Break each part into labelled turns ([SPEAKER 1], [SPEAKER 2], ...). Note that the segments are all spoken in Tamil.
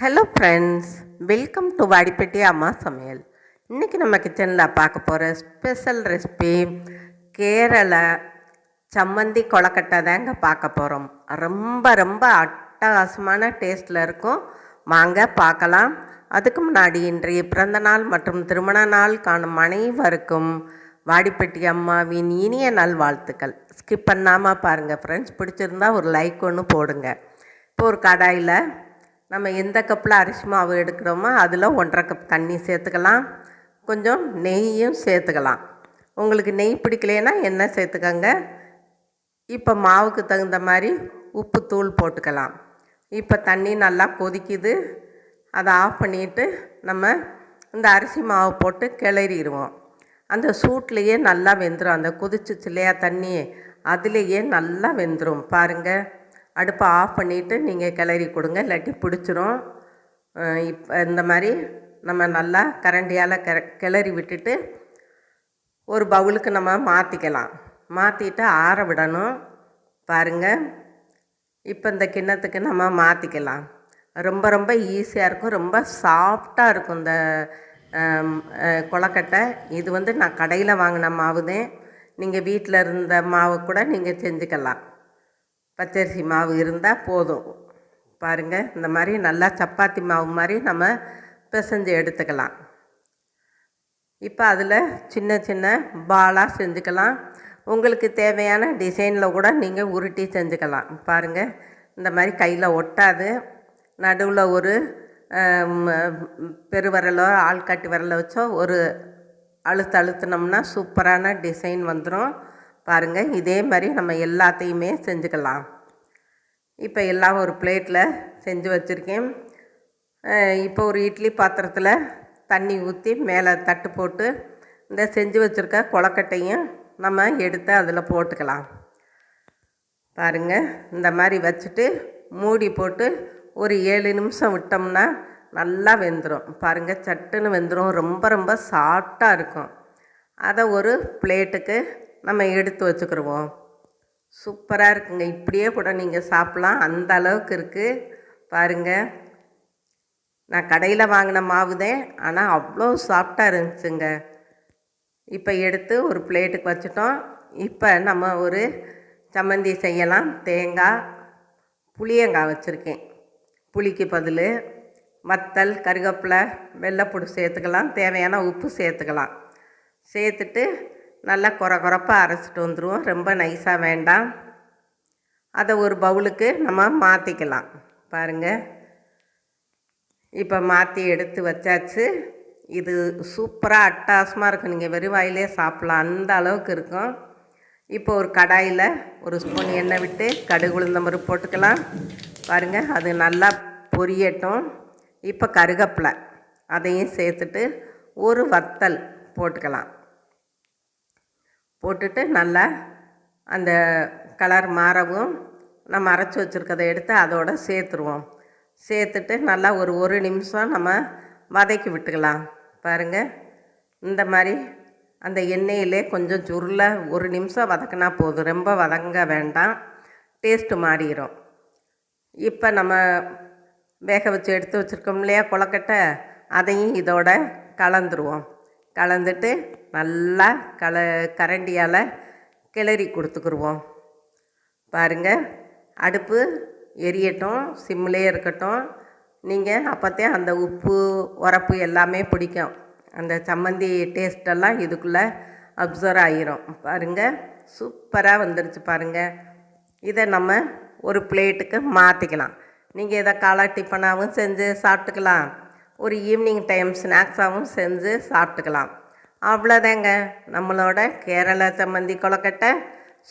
[SPEAKER 1] Hello friends welcome to Vadipatti அம்மா சமையல் இன்றைக்கி நம்ம கிச்சனில் பார்க்க போகிற ஸ்பெஷல் ரெசிபி கேரளா சம்மந்தி கொழக்கட்டை தாங்க பார்க்க போகிறோம் ரொம்ப ரொம்ப அட்டகாசமான டேஸ்ட்டில் இருக்கும். வாங்க பார்க்கலாம். அதுக்கு முன்னாடி இன்றைய பிறந்த நாள் மற்றும் திருமண நாள் காணும் அனைவருக்கும் வாடிப்பட்டி அம்மாவின் இனிய நல்வாழ்த்துக்கள். ஸ்கிப் பண்ணாமல் பாருங்கள் ஃப்ரெண்ட்ஸ் பிடிச்சிருந்தா ஒரு லைக் ஒன்று போடுங்க. இப்போ ஒரு கடாயில் நம்ம எந்த கப்பில் அரிசி மாவு எடுக்கிறோமோ அதில் ஒன்றரை கப் தண்ணி சேர்த்துக்கலாம். கொஞ்சம் நெய்யும் சேர்த்துக்கலாம். உங்களுக்கு நெய் பிடிக்கலைன்னா எண்ணெய் சேர்த்துக்கோங்க. இப்போ மாவுக்கு தகுந்த மாதிரி உப்பு தூள் போட்டுக்கலாம். இப்போ தண்ணி நல்லா கொதிக்குது. அதை ஆஃப் பண்ணிட்டு நம்ம இந்த அரிசி மாவு போட்டு கிளறிடுவோம். அந்த சூட்லேயே நல்லா வெந்துடும் அந்த கொதிச்சிச்சு இல்லையா தண்ணி? அதுலேயே நல்லா வெந்துடும் பாருங்கள் அடுப்பை ஆஃப் பண்ணிவிட்டு நீங்கள் கிளறி கொடுங்க இல்லாட்டி பிடிச்சிரும். இப்போ இந்த மாதிரி நம்ம நல்லா கரண்டியால் கிள கிளறி விட்டுட்டு ஒரு பவுலுக்கு நம்ம மாற்றிக்கலாம் மாற்றிட்டு ஆற விடணும். பாருங்கள் இப்போ இந்த கிண்ணத்துக்கு நம்ம மாற்றிக்கலாம் ரொம்ப ரொம்ப ஈஸியாக இருக்கும். ரொம்ப சாஃப்டாக இருக்கும் இந்த கொலக்கட்டை இது வந்து நான் கடையில் வாங்கின மாவு தான் நீங்கள் வீட்டில் இருந்த மாவு கூட நீங்கள் செஞ்சுக்கலாம். பச்சரிசி மாவு இருந்தால் போதும். பாருங்கள் இந்த மாதிரி நல்லா சப்பாத்தி மாவு மாதிரி நம்ம பிசைஞ்சு எடுத்துக்கலாம். இப்போ அதில் சின்ன சின்ன பாலாக செஞ்சுக்கலாம். உங்களுக்கு தேவையான டிசைனில் கூட நீங்கள் உருட்டி செஞ்சுக்கலாம். பாருங்கள் இந்த மாதிரி கையில் ஒட்டாது. நடுவில் ஒரு பெருவரலோ பெருவிரலோ ஆள்காட்டி வரலை வச்சோ ஒரு அழுத்து அழுத்துனோம்னா சூப்பரான டிசைன் வந்துடும் பாருங்கள் இதே மாதிரி நம்ம எல்லாத்தையுமே செஞ்சுக்கலாம். இப்போ எல்லாம் ஒரு பிளேட்டில் செஞ்சு வச்சுருக்கேன். இப்போ ஒரு இட்லி பாத்திரத்தில் தண்ணி ஊற்றி மேலே தட்டு போட்டு இந்த செஞ்சு வச்சுருக்க கொழக்கட்டையும் நம்ம எடுத்து அதில் போட்டுக்கலாம். பாருங்கள் இந்த மாதிரி வச்சுட்டு மூடி போட்டு ஒரு ஏழு நிமிஷம் விட்டோம்னா நல்லா வெந்துடும் பாருங்கள் சட்டுன்னு வெந்துடும் ரொம்ப ரொம்ப சாஃப்டாக இருக்கும். அதை ஒரு பிளேட்டுக்கு நம்ம எடுத்து வச்சுக்கிடுவோம் சூப்பராக இருக்குங்க. இப்படியே கூட நீங்கள் சாப்பிட்லாம். அந்த அளவுக்கு இருக்குது பாருங்கள் நான் கடையில் வாங்கின மாவு தான் ஆனால் அவ்வளோ சாஃப்டாக இருந்துச்சுங்க. இப்போ எடுத்து ஒரு பிளேட்டுக்கு வச்சுட்டோம். இப்போ நம்ம ஒரு சம்மந்தி செய்யலாம். தேங்காய் புளியங்காய் வச்சுருக்கேன். புளிக்கு பதில் வத்தல் கருவேப்பிலை வெள்ளைப்பூடு சேர்த்துக்கலாம். தேவையான உப்பு சேர்த்துக்கலாம். சேர்த்துட்டு நல்லா குறை குறைப்பாக அரைச்சிட்டு வந்துடுவோம் ரொம்ப நைஸாக வேண்டாம். அதை ஒரு பவுலுக்கு நம்ம மாற்றிக்கலாம் பாருங்கள் இப்போ மாற்றி எடுத்து வச்சாச்சு. இது சூப்பராக அட்டாசமாக இருக்கும். நீங்கள் வெறும் வாயிலே சாப்பிட்லாம். அந்த அளவுக்கு இருக்கும். இப்போ ஒரு கடாயில் ஒரு ஸ்பூன் எண்ணெய் விட்டு கடுகு உளுந்த மாதிரி போட்டுக்கலாம். பாருங்கள் அது நல்லா பொரியட்டும். இப்போ கருகப்பில் அதையும் சேர்த்துட்டு ஒரு வத்தல் போட்டுக்கலாம். போட்டுட்டு நல்லா அந்த கலர் மாறவும் நம்ம அரைச்சி வச்சுருக்கதை எடுத்து அதோட சேர்த்துருவோம். சேர்த்துட்டு நல்லா ஒரு ஒரு நிமிஷம் நம்ம வதக்கி விட்டுக்கலாம். பாருங்கள் இந்த மாதிரி அந்த எண்ணெயிலே கொஞ்சம் சுருள ஒரு நிமிஷம் வதக்கினா போதும். ரொம்ப வதங்க வேண்டாம். டேஸ்ட்டு மாறிடும் இப்போ நம்ம வேக வச்சு எடுத்து வச்சுருக்கோம் இல்லையா கொழக்கட்டை? அதையும் இதோட கலந்துருவோம். கலந்துட்டு நல்லா கல கரண்டியால் கிளறி கொடுத்துக்குருவோம். பாருங்கள் அடுப்பு எரியட்டும் சிம்மிலே இருக்கட்டும். நீங்கள் அப்போத்தே அந்த உப்பு உரப்பு எல்லாமே பிடிக்கும். அந்த சம்மந்தி டேஸ்டெல்லாம் இதுக்குள்ளே அப்சர்வ் ஆகிரும் பாருங்கள் சூப்பராக வந்துருச்சு பாருங்கள் இதை நம்ம ஒரு பிளேட்டுக்கு மாற்றிக்கலாம் நீங்கள் இதை காலை டிஃபனாகவும் செஞ்சு சாப்பிட்டுக்கலாம். ஒரு ஈவினிங் டைம் ஸ்நாக்ஸாகவும் செஞ்சு சாப்பிட்டுக்கலாம். அவ்வளோதாங்க. நம்மளோட கேரள சம்மந்தி கொலக்கட்டை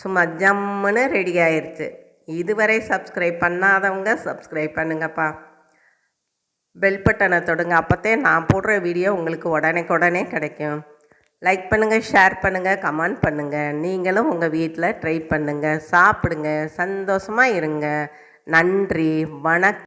[SPEAKER 1] சும்மா ஜம்முன்னு ரெடி ஆயிடுச்சு இதுவரை சப்ஸ்கிரைப் பண்ணாதவங்க சப்ஸ்கிரைப் பண்ணுங்கப்பா. பெல் பட்டனை தொடுங்க. அப்போத்தே நான் போடுற வீடியோ உங்களுக்கு உடனே கிடைக்கும். லைக் பண்ணுங்கள் ஷேர் பண்ணுங்கள் கமெண்ட் பண்ணுங்கள் நீங்களும் உங்கள் வீட்டில் ட்ரை பண்ணுங்கள் சாப்பிடுங்க. சந்தோஷமாக இருங்க. நன்றி. வணக்கம்.